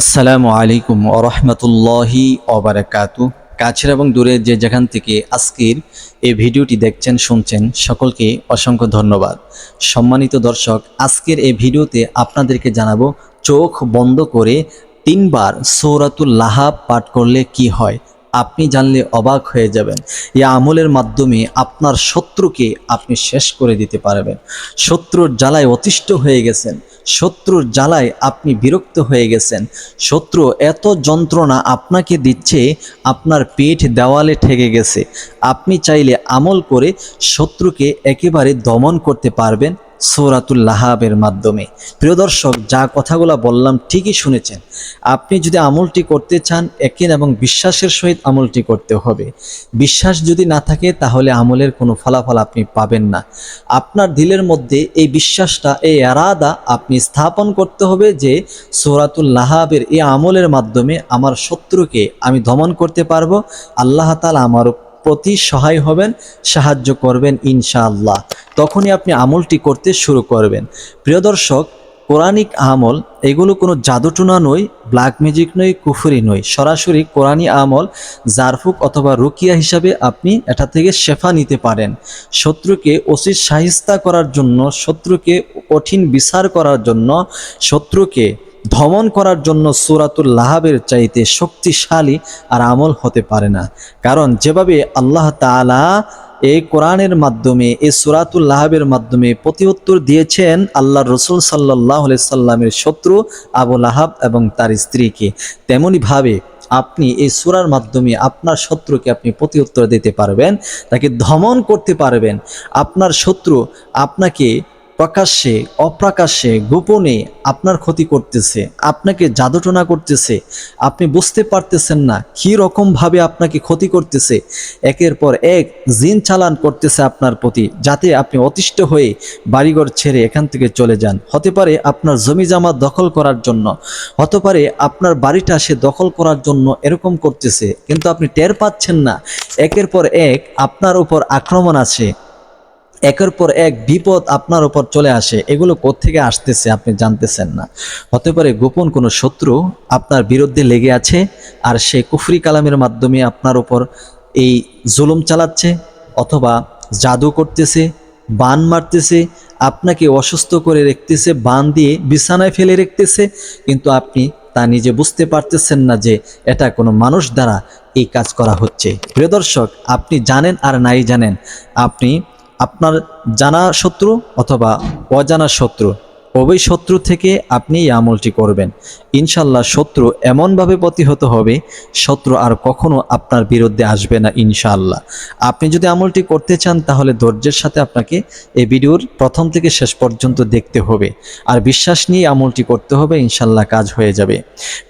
আসসালামু আলাইকুম ওরহমতুল্লাহি অবরাকাতু কাছের এবং দূরের যে যেখান থেকে আজকের এই ভিডিওটি দেখছেন, শুনছেন, সকলকে অসংখ্য ধন্যবাদ। সম্মানিত দর্শক, আজকের এই ভিডিওতে আপনাদেরকে জানাব, চোখ বন্ধ করে তিনবার সৌরাতুল লাহাব পাঠ করলে কি হয়? আপনি জানলে অবাক হয়ে যাবেন। এই আমলের মাধ্যমে আপনার শত্রুকে আপনি শেষ করে দিতে পারবেন। শত্রুর জ্বালায় অতিষ্ঠ হয়ে গেছেন। শত্রুর জ্বালায় আপনি বিরক্ত হয়ে গেছেন। শত্রু এত যন্ত্রণা আপনাকে দিচ্ছে, আপনার পিঠ দেওয়ালে ঠেকে গেছে। আপনি চাইলে আমল করে শত্রুকে একেবারে দমন করতে পারবেন। সৌরাতুল লাহাবের মাধ্যমে। প্রিয় দর্শক, যা কথাগুলো বললাম ঠিকই শুনেছেন। আপনি যদি আমলটি করতে চান একেন এবং বিশ্বাসের সহিত আমলটি করতে হবে। বিশ্বাস যদি না থাকে, তাহলে আমলের কোনো ফলাফল আপনি পাবেন না। আপনার দিলের মধ্যে এই বিশ্বাসটা, এই এরাদা আপনি স্থাপন করতে হবে যে, সৌরাতুল লাহাবের এই আমলের মাধ্যমে আমার শত্রুকে আমি দমন করতে পারব। আল্লাহ তালা আমার প্রতি সহায় হবেন, সাহায্য করবেন ইনশাআল্লাহ। তখনই আপনি আমলটি করতে শুরু করবেন। প্রিয় দর্শক, কোরআনিক আমল এগুলো কোনো জাদুটুনা নয়, ব্ল্যাক ম্যাজিক নয়, কুফুরি নয়। সরাসরি কোরআনী আমল, জারফুক অথবা রুকিয়া হিসাবে আপনি এটা থেকে শেফা নিতে পারেন। শত্রুকে অসিত সাহিস্তা করার জন্য, শত্রুকে কঠিন বিচার করার জন্য, শত্রুকে ধমন করার জন্য সুরাতুল লাহাবের চাইতে শক্তিশালী আর আমল হতে পারে না। কারণ যেভাবে আল্লাহ তাআলা এই কোরআনের মাধ্যমে, এই সুরাতুল লাহাবের মাধ্যমে প্রতিউত্তর দিয়েছেন আল্লাহ রসুল সাল্লাহ সাল্লামের শত্রু আবু লাহাব এবং তার স্ত্রীকে। তেমনইভাবে আপনি এই সুরার মাধ্যমে আপনার শত্রুকে আপনি প্রতিউত্তর দিতে পারবেন, তাকে ধমন করতে পারবেন। আপনার শত্রু আপনাকে প্রকাশ্যে, অপ্রকাশ্যে, গোপনে আপনার ক্ষতি করতেছে, আপনাকে জাদুটনা করতেছে, আপনি বুঝতে পারতেছেন না কী রকমভাবে আপনাকে ক্ষতি করতেছে, একের পর এক জিন চালান করতেছে আপনার প্রতি, যাতে আপনি অতিষ্ঠ হয়ে বাড়িঘর ছেড়ে এখান থেকে চলে যান। হতে পারে আপনার জমি জামা দখল করার জন্য, হতে পারে আপনার বাড়িটা সে দখল করার জন্য এরকম করতেছে, কিন্তু আপনি টের পাচ্ছেন না। একের পর এক আপনার উপর আক্রমণ আছে। একের পর এক বিপদ আপনার উপর চলে আসে। এগুলো কোত্থেকে আসতেছে আপনি জানতেছেন না। হতে পারে গোপন কোনো শত্রু আপনার বিরুদ্ধে লেগে আছে আর সে কুফরি কালামের মাধ্যমে আপনার উপর এই জুলুম চালাচ্ছে অথবা জাদু করতেছে, বান মারতেছে, আপনাকে অসুস্থ করে রেখতেছে, বান দিয়ে বিছানায় ফেলে রেখতেছে, কিন্তু আপনি তা নিজে বুঝতে পারতেছেন না যে এটা কোনো মানুষ দ্বারা এই কাজ করা হচ্ছে। প্রিয় দর্শক, আপনি জানেন আর নাই জানেন। আপনি আপনার জানা শত্রু অথবা অজানা শত্রু? উভয় শত্রু থেকে আপনি এই আমলটি করবেন। ইনশাল্লাহ শত্রু এমনভাবে প্রতিহত হবে, শত্রু আর কখনো আপনার বিরুদ্ধে আসবে না ইনশাআল্লাহ। আপনি যদি আমলটি করতে চান, তাহলে ধৈর্যের সাথে আপনাকে এই ভিডিওর প্রথম থেকে শেষ পর্যন্ত দেখতে হবে। আর বিশ্বাস নিয়ে আমলটি করতে হবে ইনশাল্লাহ কাজ হয়ে যাবে।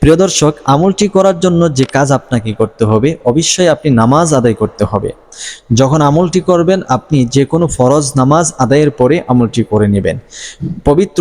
প্রিয় দর্শক, আমলটি করার জন্য যে কাজ আপনাকে করতে হবে, অবশ্যই আপনি নামাজ আদায় করতে হবে। যখন আমলটি করবেন, আপনি যে কোনো ফরজ নামাজ আদায়ের পরে আমলটি করে নেবেন। পবিত্র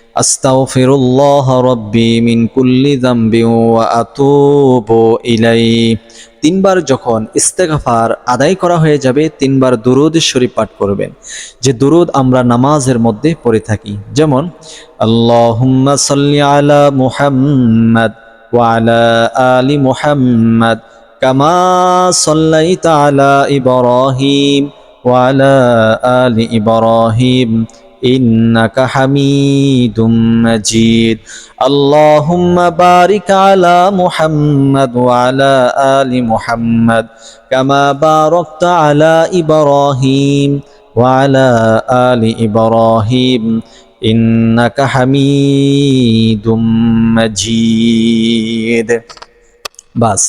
আস্তাগফিরুল্লাহ রব্বি মিন কুল্লি যামবি ওয়া আতুবু ইলাইহি। তিনবার যখন ইস্তেগফার আদায় করা হয়ে যাবে, তিনবার দুরুদ শরীফ পাঠ করবেন। যে দুরুদ আমরা নামাজের মধ্যে পড়ে থাকি, যেমন, আল্লাহুম্মা সাল্লি আলা মুহাম্মাদ ওয়া আলা মুহাম্মাদ কামা সাল্লাইতা আলা ইব্রাহিম ওয়া আলা আলি ইব্রাহিম। إنك حميد مجيد اللهم بارك على محمد وعلى آل محمد كما باركت على إبراهيم وعلى آل إبراهيم إنك حميد مجيد বাস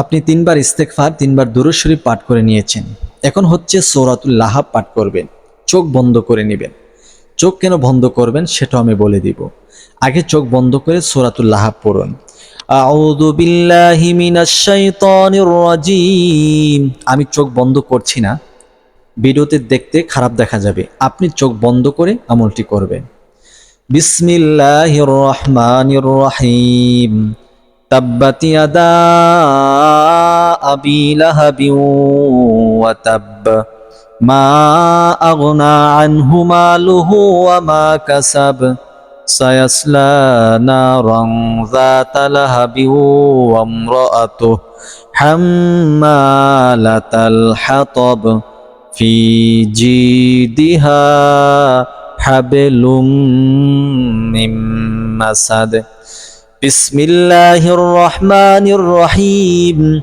আপনি তিনবার ইস্তেকফার তিনবার দুরুদ শরীফ পাঠ করে নিয়েছেন এখন হচ্ছে সৌরাতুল লাহাব পাঠ করবেন চোখ বন্ধ করে নেবেন। চোখ কেন বন্ধ করবেন সেটাও আমি বলে দিব। আগে চোখ বন্ধ করে সোরাতুল লাহাব পড়ুন। আমি চোখ বন্ধ করছি না। ভিডিওতে দেখতে খারাপ দেখা যাবে। আপনি চোখ বন্ধ করে আমলটি করবেন। বিসমিল্লাহ রহমান রহিম। তাব্বাতিয়াদা আবি লাহাবি ওয়া তাব্বা। ما أغنى عنه ماله وما كسب سيصلى نارا ذات لهب وامرأته حمالة الحطب في جيدها حبل من مسد بسم الله الرحمن الرحيم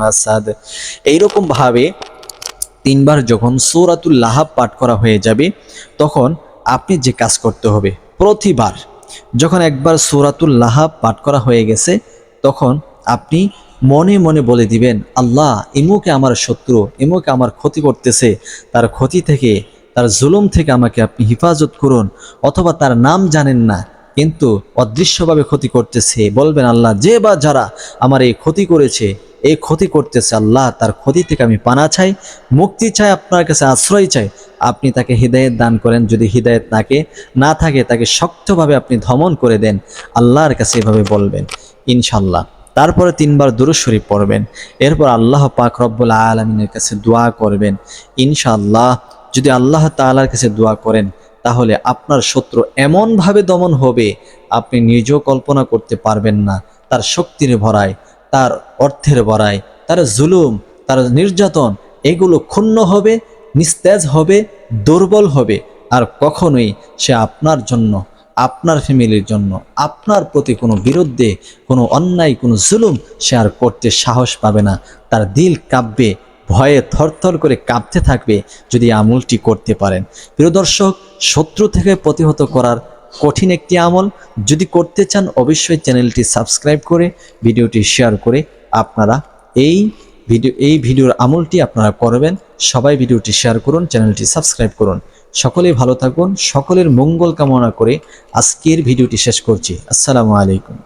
মাসাদ। এইরকমভাবে তিনবার যখন সৌরাতুল লাহাব পাঠ করা হয়ে যাবে, তখন আপনি যে কাজ করতে হবে, প্রতিবার যখন একবার সৌরাতুল লাহাব পাঠ করা হয়ে গেছে, তখন আপনি মনে মনে বলে দিবেন, আল্লাহ, ইমুকে আমার শত্রু, ইমুকে আমার ক্ষতি করতেছে, তার ক্ষতি থেকে, তার জুলুম থেকে আমাকে আপনি হেফাজত করুন, অথবা তার নাম জানেন না, কিন্তু অদৃশ্যভাবে ক্ষতি করতেছে। বলবেন, আল্লাহ, যে বা যারা আমার এই ক্ষতি করেছে এই ক্ষতি করতেছে আল্লাহ, তার ক্ষতি থেকে আমি পানা চাই, মুক্তি চাই, আপনার কাছে আশ্রয় চাই। আপনি তাকে হৃদায়ত দান করেন, যদি হৃদায়ত নাকে, না থাকে, তাকে শক্তভাবে আপনি ধমন করে দেন, আল্লাহর কাছে এভাবে বলবেন ইনশাল্লাহ তারপরে তিনবার দুরুদ শরীফ পড়বেন, এরপর আল্লাহ পাক রব্বুল আলমিনের কাছে দোয়া করবেন ইনশাল্লাহ যদি আল্লাহ তাআলার কাছে দোয়া করেন, তাহলে আপনার শত্রু এমনভাবে দমন হবে, আপনি নিজেও কল্পনা করতে পারবেন না, তার শক্তির ভরায়। তার অর্থের ভরায় তার জুলুম, তার নির্যাতন, এগুলো ক্ষুণ্ণ হবে, নিস্তেজ হবে, দুর্বল হবে। আর কখনোই সে আপনার জন্য, আপনার ফ্যামিলির জন্য, আপনার প্রতি কোনো বিরুদ্ধে, কোনো অন্যায়, কোনো জুলুম সে আর করতে সাহস পাবে না। তার দিল কাঁপবে, ভয়ে থরথর করে কাঁপতে থাকবে যদি আমলটি করতে পারেন। প্রিয় দর্শক, শত্রু থেকে প্রতিহত করার কঠিন একটি আমল। যদি করতে চান, অবশ্যই চ্যানেলটি সাবস্ক্রাইব করে, ভিডিওটি শেয়ার করে আপনারা এই ভিডিও, এই ভিডিওর আমলটি আপনারা করবেন। সবাই ভিডিওটি শেয়ার করুন, চ্যানেলটি সাবস্ক্রাইব করুন। সকলেই ভালো থাকুন, সকলের মঙ্গল কামনা করে আজকের ভিডিওটি শেষ করছি। আসসালামু আলাইকুম।